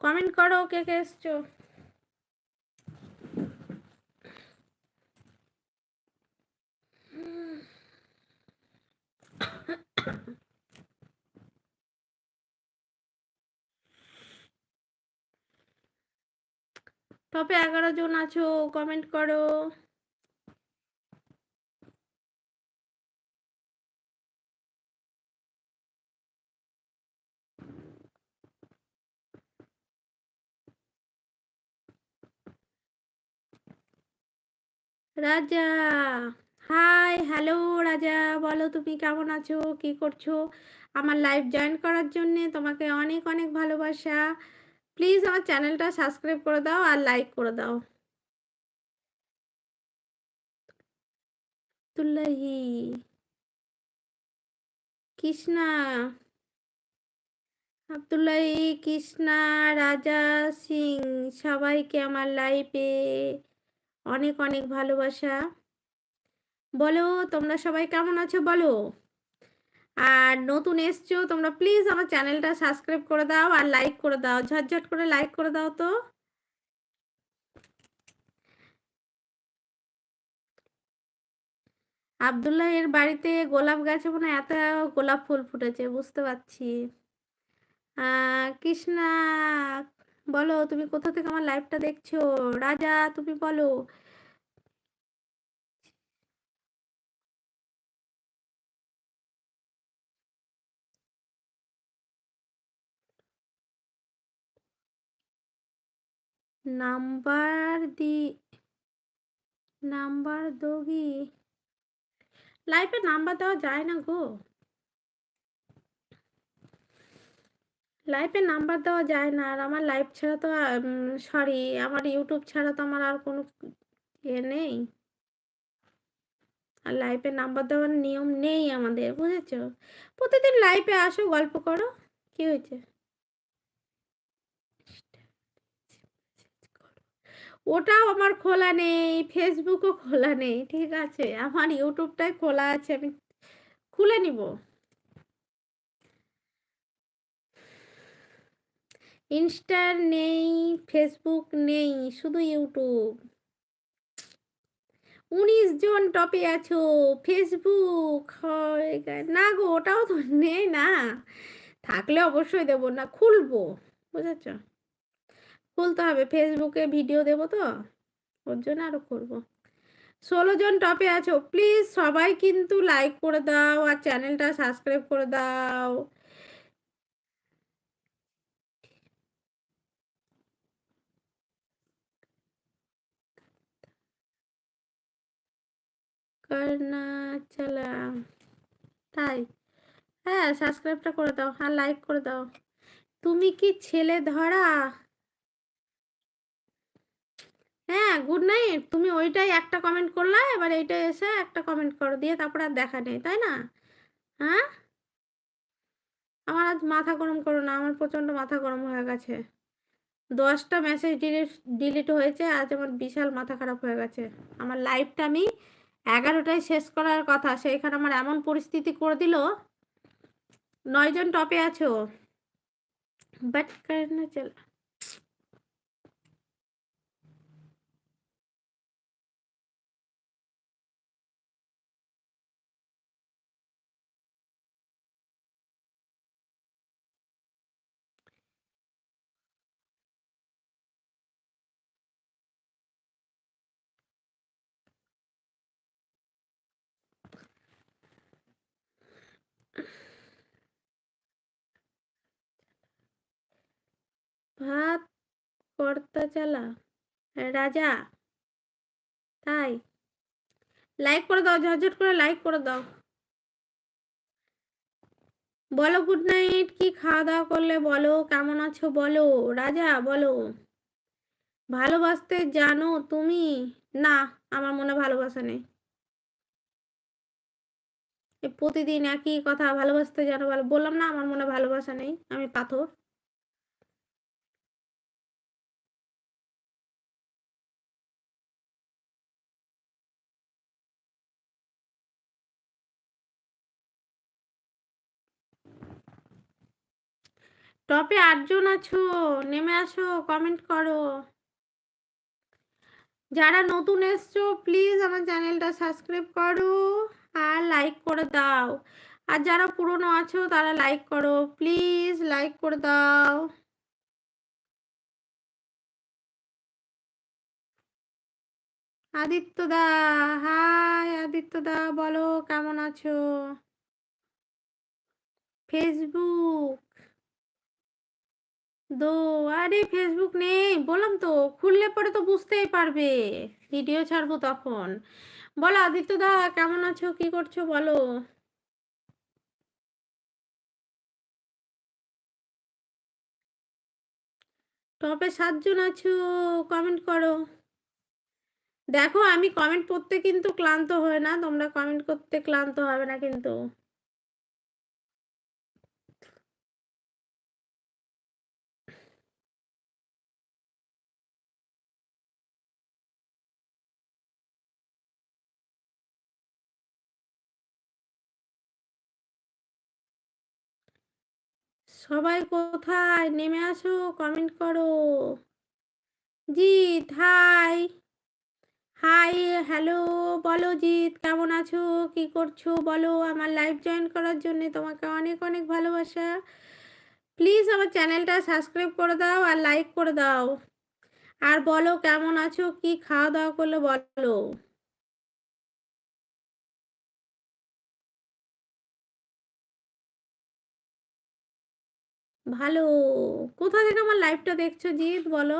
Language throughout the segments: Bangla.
কমেন্ট করো কে কে এসছো। টপে এগারো জন আছো কমেন্ট করো। রাজা। হাই, হ্যালো রাজা। বলো তুমি কেমন আছো? কি করছ? আমার লাইভ জয়েন করার জন্যে তোমাকে অনেক অনেক ভালোবাসা। প্লিজ আমার চ্যানেলটা সাবস্ক্রাইব করে দাও আর লাইক করে দাও। তুল্লাহি। কৃষ্ণা। আবদুল্লাহি, কৃষ্ণা, রাজা সিং, সবাইকে আমার লাইফে অনেক অনেক ভালোবাসা। বলো, তোমরা সবাই কেমন আছো? বলো। আর নতুন এসছো, তোমরা প্লিজ আমার চ্যানেলটা সাবস্ক্রাইব করে দাও আর লাইক করে দাও। ঝটঝট করে লাইক করে দাও তো। আবদুল্লাহ, এর বাড়িতে গোলাপ গাছে মনে এত গোলাপ ফুল ফুটেছে, বুঝতে পারছি। আহ, কৃষ্ণা বলো, তুমি কোথা থেকে আমার লাইভটা দেখছ? রাজা, তুমি বলো। নাম্বার দি, নাম্বার দোগি। লাইফে নাম্বার দেওয়া যায় না গো। লাইফে নাম্বার দেওয়া যায় না। আর আমার লাইভ ছাড়া তো সরি আমার ইউটিউব ছাড়া তো আমার আর কোনো ইয়ে নেই। আর লাইফে নাম্বার দেওয়ার নিয়ম নেই আমাদের, বুঝেছ? প্রতিদিন লাইফে আসো, গল্প করো, কি হয়েছে? ওটাও আমার খোলা নেই ফেসবুকও খোলা নেই, ঠিক আছে? আমার ইউটিউবটাই খোলা আছে, আমি খুলে নিব। ইনস্টা নেই, ফেসবুক নেই, শুধু ইউটিউব। উনিশ জন টপে আছো, ফেসবুক না গো, ওটাও তো নেই না। থাকলে অবশ্যই দেবো না, খুলবো, বুঝেছ? খুলতে হবে, ফেসবুকে ভিডিও দেবো তো, ওর জন্য আরও করব ষোলো জন টপে আছো, প্লিজ সবাই কিন্তু লাইক করে দাও, আর চ্যানেলটা সাবস্ক্রাইব করে দাও। করনা চালা তাই। হ্যাঁ সাবস্ক্রাইবটা করে দাও আর লাইক করে দাও। তুমি কি ছেলে ধরা? হ্যাঁ গুড নাইট তুমি ওইটাই একটা কমেন্ট করলা, এবার এইটা এসে একটা কমেন্ট করো, দিয়ে তারপর আর দেখা নেই, তাই না? হ্যাঁ? আমার আজ মাথা গরম করো না, আমার প্রচণ্ড মাথা গরম হয়ে গেছে। দশটা মেসেজ ডিলিট ডিলিট হয়েছে, আজ আমার বিশাল মাথা খারাপ হয়ে গেছে। আমার লাইফটা আমি এগারোটায় শেষ করার কথা। সেইখানে আমার এমন পরিস্থিতি করে দিল। নয়জন টপে আছো। বাট না চল ভাত কর্তা চালা। রাজা। তাই। লাইক করে দাও, ঝটঝট করে লাইক করে দাও। বলো গুড নাইট কি খাওয়া দাওয়া করলে বলো, কেমন আছো বলো, রাজা বলো। ভালোবাসতে জানো তুমি? না, আমার মনে ভালোবাসা নেই। প্রতিদিন একই কথা, ভালোবাসতে জানো বলো। বললাম না, আমার মনে ভালোবাসা নেই, আমি পাথর। টপে আটজন আছো? নেমে আসো কমেন্ট করো। যারা নতুন এসছো প্লিজ আমার চ্যানেলটা সাবস্ক্রাইব করো আর লাইক করে দাও। আর যারা পুরনো আছো, তারা লাইক করো। প্লিজ লাইক করে দাও। আদিত্য দা হাই আদিত্য দা, বলো কেমন আছো? ফেসবুক দো, আরে ফেসবুক নেই, বললাম তো, খুললে পরে তো বুঝতেই পারবে। ভিডিও ছাড়বো তখন। বলো আদিত্য দা, কেমন আছো? কি করছ? বলো। টপে সাতজন আছো কমেন্ট করো। দেখো, আমি কমেন্ট করতে কিন্তু ক্লান্ত হয় না, তোমরা কমেন্ট করতে ক্লান্ত হবে না কিন্তু। সবাই কোথায়? নেমে আসো কমেন্ট করো। জিৎ হাই। হাই হ্যালো বলো জিৎ, কেমন আছো? কি করছ? বলো, আমার লাইভ জয়েন করার জন্য তোমাকে অনেক অনেক ভালোবাসা। প্লিজ আমার চ্যানেলটা সাবস্ক্রাইব করে দাও আর লাইক করে দাও। আর বলো, কেমন আছো? কি খাওয়া দাওয়া করল বলো? ভালো। কোথা থেকে আমার লাইভটা দেখছ জিৎ, বলো?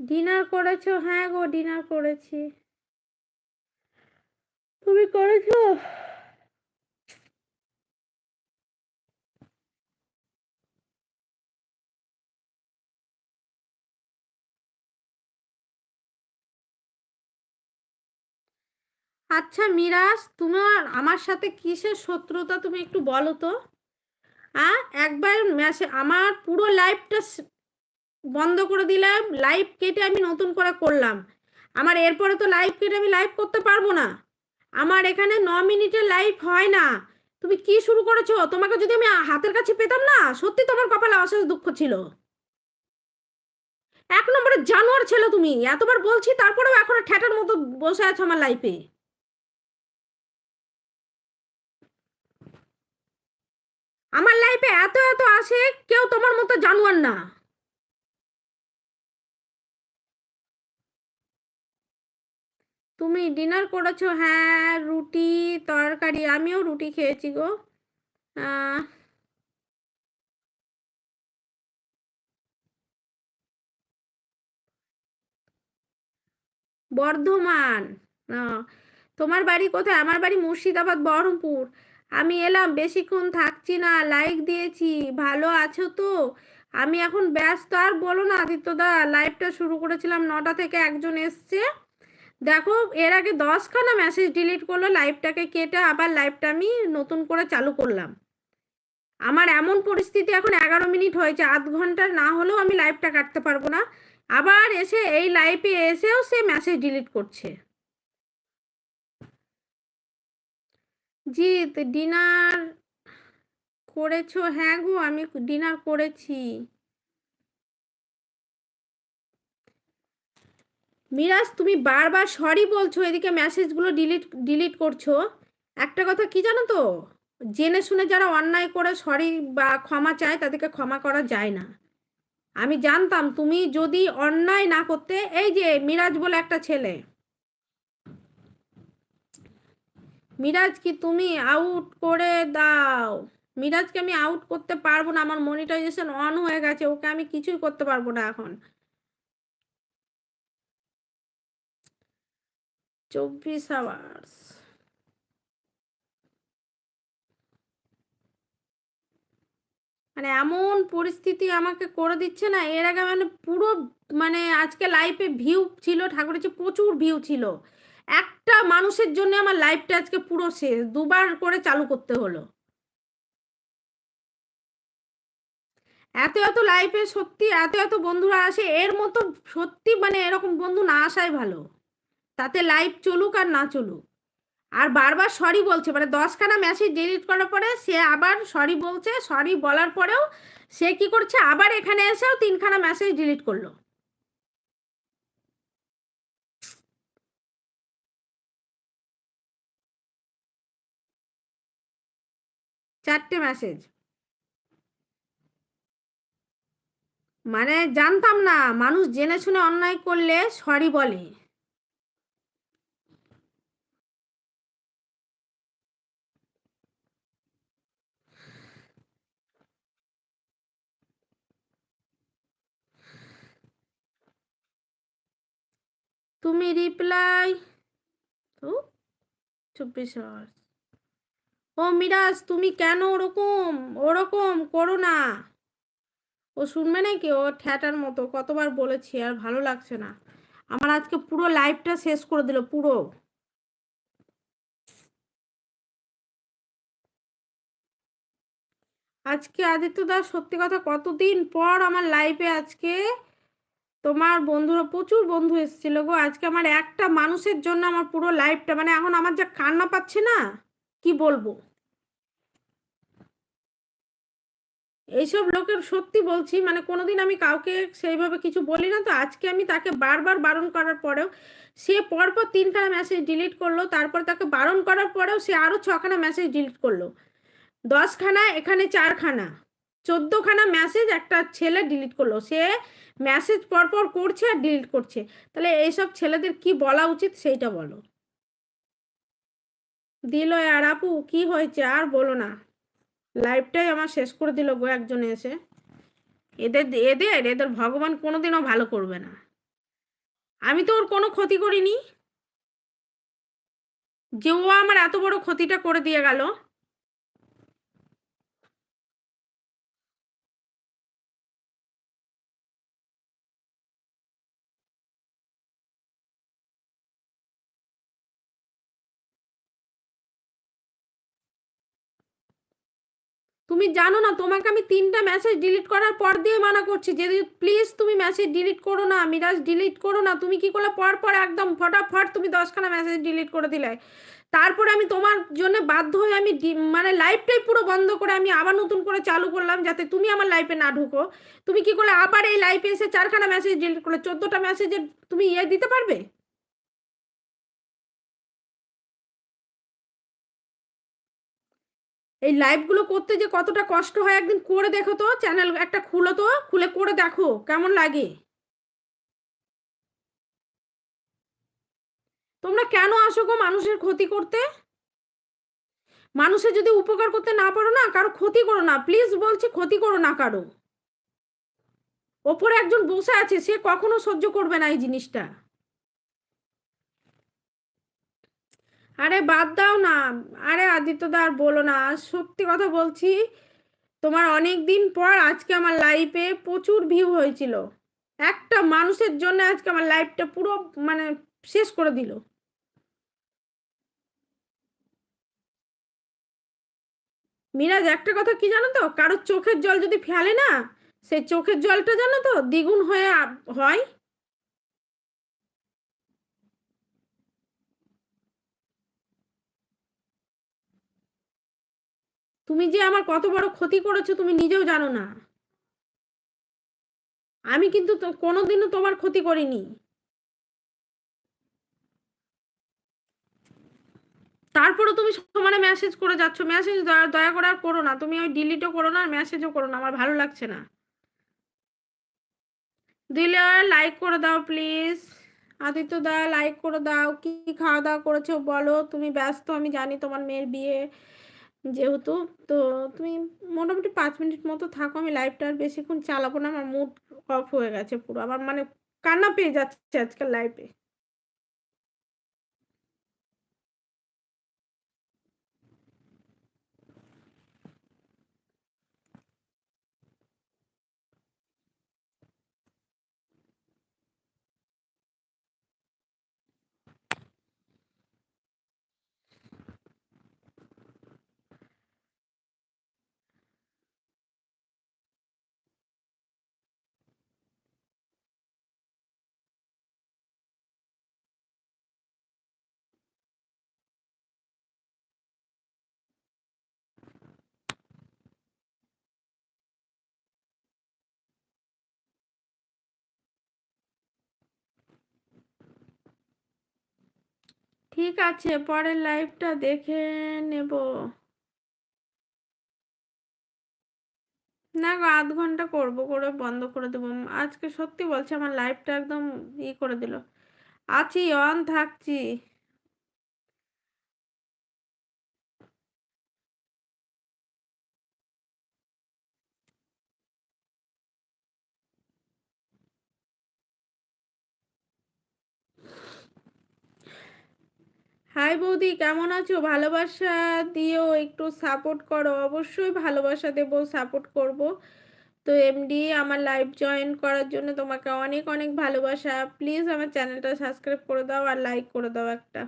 ডিনার করেছ? হ্যাঁ গো ডিনার করেছি। তুমি করেছ? আচ্ছা মিরাজ তোমার আমার সাথে কিসের শত্রুতা তুমি একটু বলো তো? হ্যাঁ একবার মেসে আমার পুরো লাইফটা বন্ধ করে দিলাম লাইভ কেটে আমি নতুন করে করলাম। আমার এরপরে তো লাইভ কেটে আমি লাইভ করতে পারব না। আমার এখানে ন মিনিটের লাইভ হয় না। তুমি কি শুরু করেছ? তোমাকে যদি আমি হাতের কাছে পেতাম না, সত্যি তোমার কপালে অশেষ দুঃখ ছিল। এক নম্বরের জানোয়ার ছেলে তুমি। এতবার বলছি, তারপরেও এখন ঠ্যাটার মতো বসে আছো আমার লাইফে আমার লাইফে এত এত আসে, কেউ তোমার মতো জানোয়ার না। তুমি ডিনার করেছ হ্যাঁ রুটি, তরকারি, আমিও রুটি খেয়েছি গো। বর্ধমান তোমার বাড়ি কোথায়? আমার বাড়ি মুর্শিদাবাদ, বহরমপুর। আমি এলাম, বেশিক্ষণ থাকছি না লাইক দিয়েছি, ভালো আছো তো? আমি এখন ব্যস্ত, আর বলো না আদিত্যদা লাইভটা শুরু করেছিলাম নটা থেকে একজন এসছে। দেখো, এর আগে দশখানা মেসেজ ডিলিট করল লাইভটাকে কেটে আবার লাইভটা আমি নতুন করে চালু করলাম। আমার এমন পরিস্থিতি এখন এগারো মিনিট হয়েছে, আধ ঘণ্টার না হলেও আমি লাইভটা কাটতে পারব না। আবার এসে এই লাইভে এসেও সে মেসেজ ডিলিট করছে। জিৎ ডিনার করেছ? হ্যাঁ গো, আমি ডিনার করেছি। মিরাজ, তুমি বারবার সরি বলছো, এদিকে মেসেজগুলো ডিলিট ডিলিট করছ। একটা কথা কি জানো তো? জেনে শুনে যারা অন্যায় করে সরি বা ক্ষমা চায়, তাদেরকে ক্ষমা করা যায় না। আমি জানতাম তুমি যদি অন্যায় না করতে, এই যে মিরাজ বলে একটা ছেলে। মিরাজ কি তুমি আউট করে দাও। মিরাজকে আমি আউট করতে পারব না, আমার মনিটাইজেশন অন হয়ে গেছে, ওকে আমি কিছুই করতে পারব না এখন। চব্বিশ আওয়ার্স মানে এমন পরিস্থিতি আমাকে করে দিচ্ছে না, এর আগে মানে পুরো মানে আজকে লাইফে ভিউ ছিল, ঠাকুরের প্রচুর ভিউ ছিল। একটা মানুষের জন্য আমার লাইফটা আজকে পুরো শেষ দুবার করে চালু করতে হলো। এত এত লাইফে সত্যি, এত এত বন্ধুরা আসে, এর মতো সত্যি মানে এরকম বন্ধু না আসাই ভালো। তাতে লাইভ চলুক আর না চলুক। আর বারবার সরি বলছে মানে দশখানা মেসেজ ডিলিট করার পরে সে আবার সরি বলছে সরি বলার পরেও সে কি করছে, আবার এখানে এসেও তিনখানা মেসেজ ডিলিট করল। চারটে মেসেজ মানে জানতাম না, মানুষ জেনে শুনে অন্যায় করলে সরি বলে। তুমি রিপ্লাই চব্বিশ আওয়ার্স ও মিরাজ, তুমি কেন ওরকম? ওরকম করো না। ও শুনবে নাকি? ও ঠ্যাটার মতো। কতবার বলেছি, আর ভালো লাগছে না। আমার আজকে পুরো লাইফটা শেষ করে দিল, পুরো। আজকে আদিত্য দাস সত্যি কথা কতদিন পর আমার লাইফে আজকে তোমার বন্ধুরা, প্রচুর বন্ধু এসেছিল গো। আজকে আমার একটা মানুষের জন্য আমার পুরো লাইফটা মানে এখন আমার যা কান্না পাচ্ছে না কি বলব? এইসব লোকের সত্যি বলছি মানে কোনোদিন আমি কাউকে সেইভাবে কিছু বলি না। তো আজকে আমি তাকে বারবার বারণ করার পরেও সে পরপর তিনখানা মেসেজ ডিলিট করল, তারপর তাকে বারণ করার পরেও সে আরও ছখানা মেসেজ ডিলিট করল। দশখানা, এখানে চারখানা, চোদ্দোখানা মেসেজ একটা ছেলে ডিলিট করল। সে মেসেজ পরপর করছে আর ডিলিট করছে। তাহলে এইসব ছেলেদের কি বলা উচিত সেইটা বলো। দিল, আর আপু, কি হয়েছে? আর বলো না। লাইফটাই আমার শেষ করে দিল গো একজন এসে। এদের এদের এদের ভগবান কোনোদিনও ভালো করবে না। আমি তো ওর কোনো ক্ষতি করিনি। যে ও আমার এত বড় ক্ষতিটা করে দিয়ে গেল তুমি জানো না, তোমাকে আমি তিনটা মেসেজ ডিলিট করার পর দিয়ে মানা করছি। যে প্লিজ তুমি মেসেজ ডিলিট করো না, মিরাজ ডিলিট করো না। তুমি কি করলে? পর পর একদম ফটাফট তুমি দশখানা মেসেজ ডিলিট করে দিলে। তারপরে আমি তোমার জন্য বাধ্য হয়ে আমি মানে লাইফটাই পুরো বন্ধ করে আমি আবার নতুন করে চালু করলাম, যাতে তুমি আমার লাইফে না ঢুকো। তুমি কি করলে? আবার এই লাইফে এসে চারখানা মেসেজ ডিলিট করলে। চোদ্দোটা মেসেজের তুমি ইয়ে দিতে পারবে? এই লাইভগুলো করতে যে কতটা কষ্ট হয় একদিন করে দেখো তো চ্যানেল একটা খুলো তো, খুলে করে দেখো, কেমন লাগে? তোমরা কেন আসো গো মানুষের ক্ষতি করতে? মানুষের যদি উপকার করতে না পারো না, কারও ক্ষতি করো না প্লিজ বলছি ক্ষতি করো না কারও। ওপরে একজন বসে আছে, সে কখনো সহ্য করবে না এই জিনিসটা। আরে বাদ দাও না। আরে আদিত্যদা, আর বলো না। সত্যি কথা বলছি, তোমার অনেক দিন পর আজকে আমার লাইফে প্রচুর ভিউ হয়েছিল। একটা মানুষের জন্য আজকে আমার লাইফটা পুরো মানে শেষ করে দিল। মিরাজ, একটা কথা কি জানো তো? কারোর চোখের জল যদি ফেলে না, সেই চোখের জলটা জানো তো, দ্বিগুণ হয়ে হয়। তুমি যে আমার কত বড় ক্ষতি করেছ তুমি নিজেও জানো না। আমি কিন্তু কোনোদিনও তোমার ক্ষতি করিনি। তারপরে তুমি সমানে মেসেজ করে যাচ্ছ। মেসেজ দয়া করে আর করো না। তুমি ওই ডিলিটও করো না আর মেসেজও করো না। আমার ভালো লাগছে না। দিলে লাইক করে দাও প্লিজ আদিত্য দা লাইক করে দাও। কি খাওয়া দাওয়া করেছ বলো। তুমি ব্যস্ত, আমি জানি তোমার মেয়ের বিয়ে। যেহেতু, তো তুমি মোটামুটি পাঁচ মিনিট মতো থাকো, আমি লাইভটা আর বেশিক্ষণ চালাবো না, আমার মুড অফ হয়ে গেছে পুরো। আমার মানে কান্না পেয়ে যাচ্ছে আজকাল লাইভে ঠিক আছে, পরের লাইভটা দেখে নেব। না গো, আধ ঘণ্টা করব, করে বন্ধ করে দেবো। আজকে সত্যি বলছে, আমার লাইভটা একদম ই করে দিল। আছি অন থাকছি। হাই বৌদি, কেমন আছো? ভালোবাসা দিও একটু সাপোর্ট করো। অবশ্যই ভালোবাসা দেব সাপোর্ট করব। তো এমডি আমার লাইভ জয়েন করার জন্য তোমাকে অনেক অনেক ভালোবাসা। প্লিজ আমার চ্যানেলটা সাবস্ক্রাইব করে দাও আর লাইক করে দাও একটা।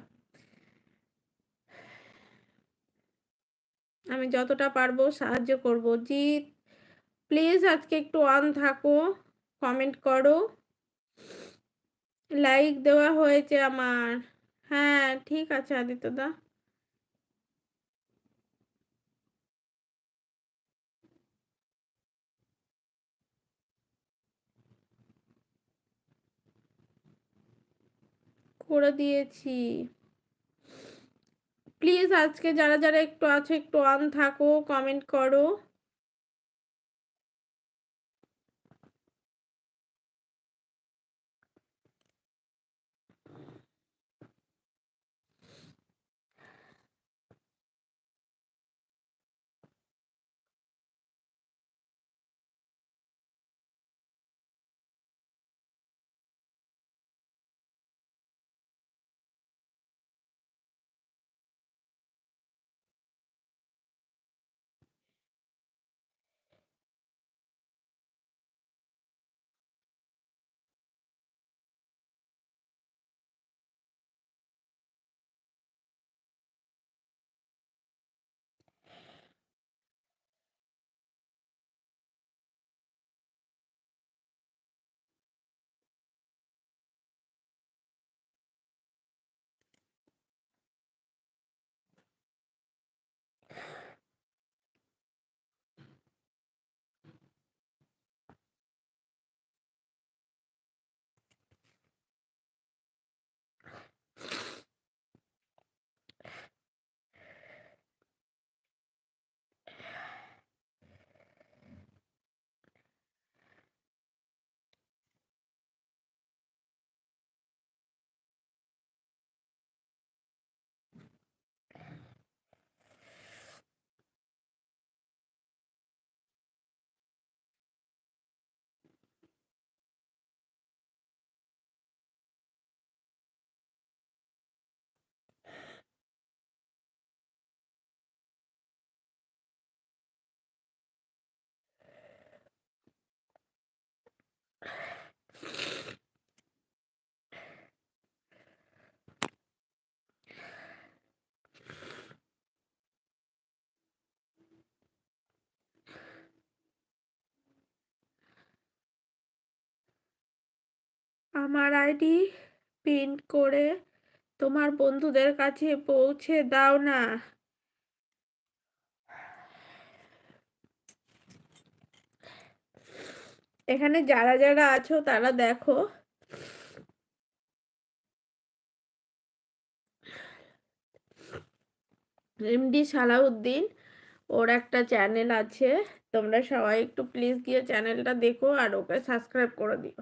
আমি যতটা পারব সাহায্য করব। জিৎ প্লিজ আজকে একটু অন থাকো কমেন্ট করো। লাইক দেওয়া হয়েছে আমার। হ্যাঁ ঠিক আছে আদিত্যদা করে দিয়েছি। প্লিজ আজকে যারা যারা একটু আছে একটু অন থাকো কমেন্ট করো। আমার আইডি প্রিন্ট করে তোমার বন্ধুদের কাছে পৌঁছে দাও না। এখানে যারা যারা আছো তারা দেখো। এমডি সালাউদ্দিন, ওর একটা চ্যানেল আছে। তোমরা সবাই একটু প্লিজ গিয়ে চ্যানেলটা দেখো আর ওকে সাবস্ক্রাইব করে দিও।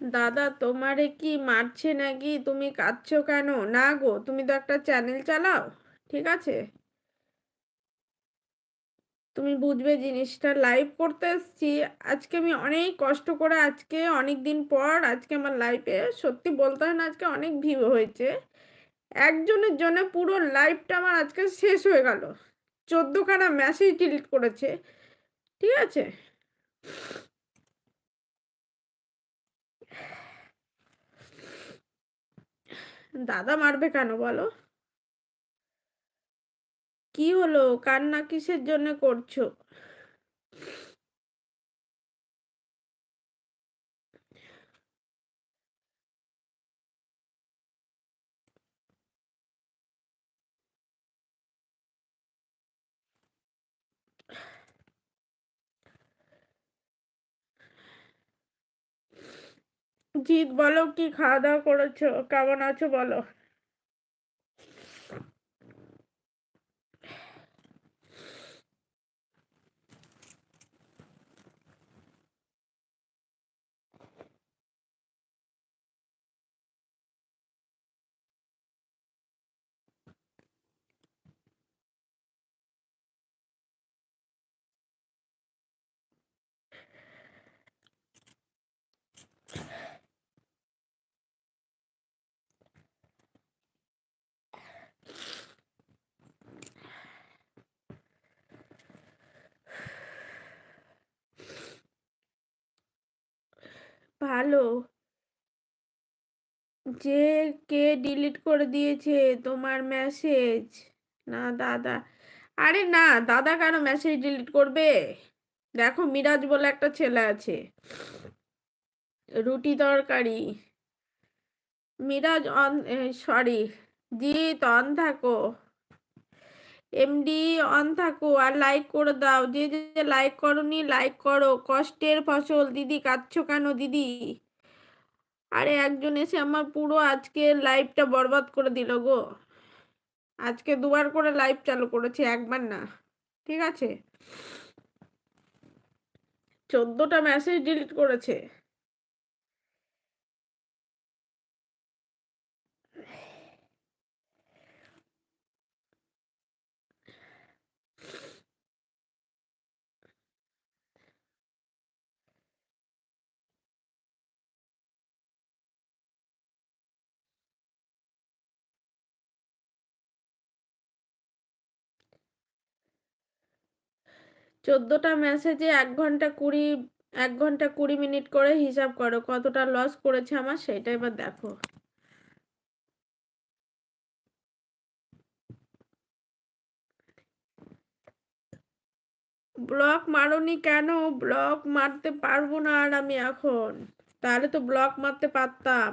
দাদা, তোমারে কি মারছে নাকি? তুমি কাঁদছো কেন? না গো, তুমি তো একটা চ্যানেল চালাও, ঠিক আছে? তুমি বুঝবে জিনিসটা। লাইভ করতে এসছি। আজকে আমি অনেক কষ্ট করে আজকে অনেক দিন পর আজকে আমার লাইফে সত্যি বলতে হয় না, আজকে অনেক ভিউ হয়েছে। একজনের জন্য পুরো লাইফটা আমার আজকে শেষ হয়ে গেল। চোদ্দোখানা মেসেজ ডিলিট করেছে, ঠিক আছে? দাদা মারবে কেন বলো? কি হলো? কান্না কিসের জন্য করছ? জিৎ বলো কি খাওয়া দাওয়া করেছ? কেমন আছো বলো? ভালো? যে কে ডিলিট করে দিয়েছে তোমার মেসেজ না, দাদা। আরে না, দাদা কেন মেসেজ ডিলিট করবে? দেখো মিরাজ বলে একটা ছেলে আছে। রুটি তরকারি। Miraj on sorry Jeet, on থাকো। এমডি অন থাকো আর লাইক করে দাও। যে যে লাইক করনি লাইক করো। কষ্টের ফসল, দিদি কাঁদছো কেন, দিদি? আরে একজন এসে আমার পুরো আজকে লাইভটা বরবাদ করে দিল গো। আজকে দুবার করে লাইভ চালু করেছে, একবার না। ঠিক আছে? চোদ্দটা মেসেজ ডিলিট করেছে। চোদ্দোটা মেসেজে এক ঘণ্টা কুড়ি, এক ঘণ্টা কুড়ি মিনিট করে হিসাব করো, কতটা লস করেছে আমার সেটা এবার দেখো। ব্লক মারনি কেন? ব্লক মারতে পারব না আর আমি এখন। তাহলে তো ব্লক মারতে পারতাম।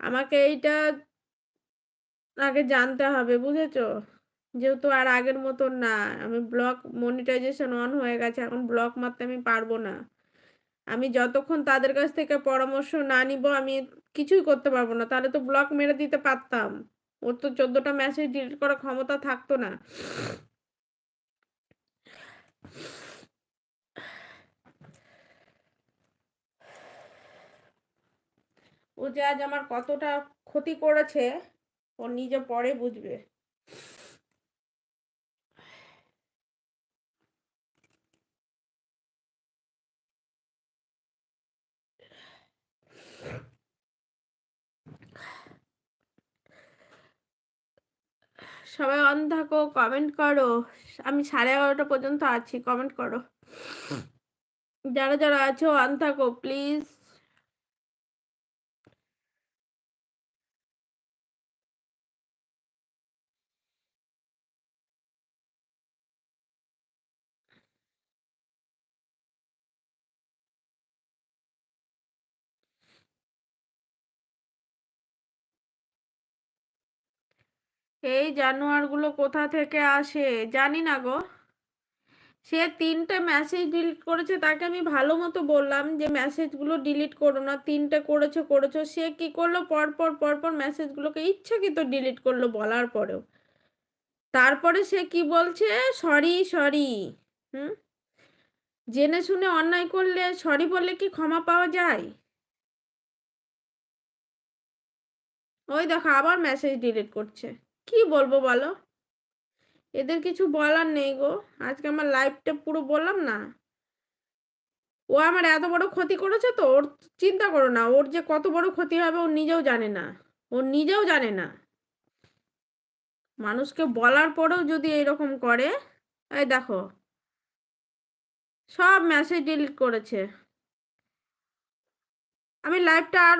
আমাকে এইটা আগে জানতে হবে, বুঝেছ? যেহেতু আর আগের মতন না, আমি ব্লক মনিটাইজেশন অন হয়ে গেছে, এখন ব্লক মারতে আমি পারব না। আমি যতক্ষণ তাদের কাছ থেকে পরামর্শ না নিব, আমি কিছুই করতে পারব না। তাহলে তো ব্লক মেরে দিতে পারতাম। ওর তো চোদ্দটা মেসেজ ডিলিট করার ক্ষমতা থাকতো না। ও যে আজ আমার কতটা ক্ষতি করেছে, ও নিজে পরে বুঝবে। সবাই অন থাকো কমেন্ট করো। আমি সাড়ে এগারোটা পর্যন্ত আছি কমেন্ট করো। যারা যারা আছো অন থাকো প্লিজ এই জানোয়ারগুলো কোথা থেকে আসে? জানি না গো। সে তিনটে মেসেজ ডিলিট করেছে, তাকে আমি ভালো মতো বললাম যে মেসেজগুলো ডিলিট করো না, তিনটে করেছ করেছ। সে কি করল? পরপর পরপর মেসেজগুলোকে ইচ্ছাকৃত ডিলিট করল বলার পরেও। তারপরে সে কি বলছে? সরি সরি হুম? জেনে শুনে অন্যায় করলে সরি বললে কি ক্ষমা পাওয়া যায়? ওই দেখো, আবার মেসেজ ডিলিট করছে। কি বলব বলো? এদের কিছু বলার নেই গো। আজকে আমার লাইফটা পুরো বললাম না। ও আমার এত বড় ক্ষতি করেছে তো, ওর চিন্তা করো না। ওর যে কত বড় ক্ষতি হবে ও নিজেও জানে না। ও নিজেও জানে না। মানুষকে বলার পরেও যদি এরকম করে, এই দেখো। সব মেসেজ ডিলিট করেছে। আমি লাইভটা আর